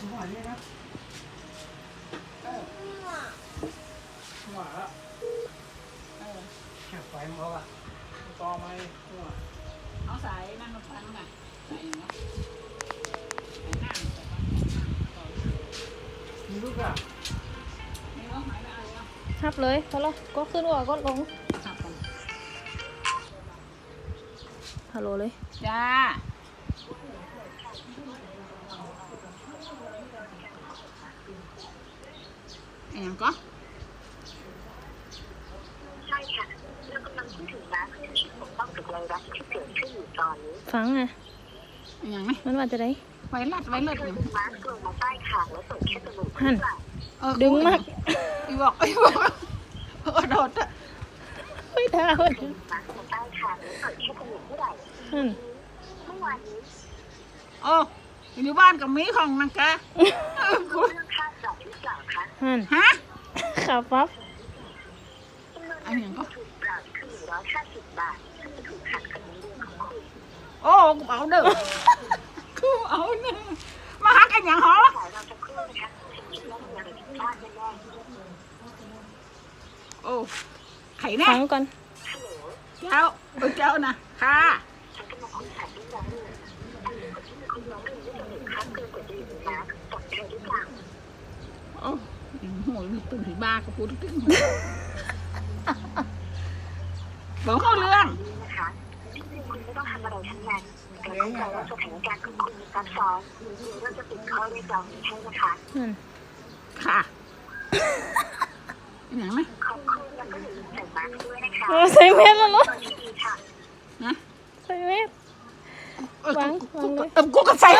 หัวนี่นะหัวละเออแค่ไฟมันเขาอะต่อไหมหัวเอาสายนั่นมาฟันน่ะสายเนาะสายน้ำแต่ว่ามีลูกอะไม่ว่าหายไปเอาเนาะทับเลยพอแล้วก็ขึ้นว่าก็ลงขับกันฮัลโหลเลย จ้า อ้หยังก็ใช่ค่ะเรากำลังพูดถึงน้ำที่ปกป้องจากไวรัสที่เกิดขึ้นอยู่ตอนนี้ฟังอะไอ้หยังไหมมันว่าจะได้ไวรัสไวรัสคือเนี่ยมาสก์ลงมาใต้คางแล้วเปิดแค่จมูกหั่นเออดึงมากอีบอกอีบอกโอ้โดดอะไม่ได้เว้ยมาสก์ลงใต้คางแล้วเปิดแค่จมูกเมื่อไหร่ฮั่นเมื่อวานนี้โอ้อยู่บ้านกับมีของนังกะเออกูเรื่องค่าปรับ ฮั่นฮะขับปั๊บจำนวนเงินที่ถูกปรับคือหนึ่งร้อยห้าสิบบาทซึ่งจะถูกหักกับเงินเดือนของคุณโอ้กูเอาเด้อกูเอาเด้อมาหักไอ้หยังหรอขายเราจะครู่นะคะฉันคิดว่ามีอะไรผิดพลาดแน่โอ้ไข่แน่ฟังก่อนๆฮัลโหลเจ้าเออเจ้านะค่ะ ยโหมีปืนผีบ้าก็พูดถึงบอกเข้าเรื่องนี้นะคะที่จริงคุณไม่ต้องทำอะไรทั้งนั้นแต่เข้าใจว่าสถานการณ์ของคุณมีซับซ้อนเดี๋ยวเราจะปิดข้อเรียกร้องนี้ให้นะคะฮั่นค่ะไอ้หยังไหมขอบคุณแล้วก็อย่าลืมใส่มาสก์ด้วยนะคะโอ้ใส่เม็ดแล้วเนาะตอนที่ดีค่ะนะใส่เม็ดเออวางกูวางเลยเออกูก็ใส่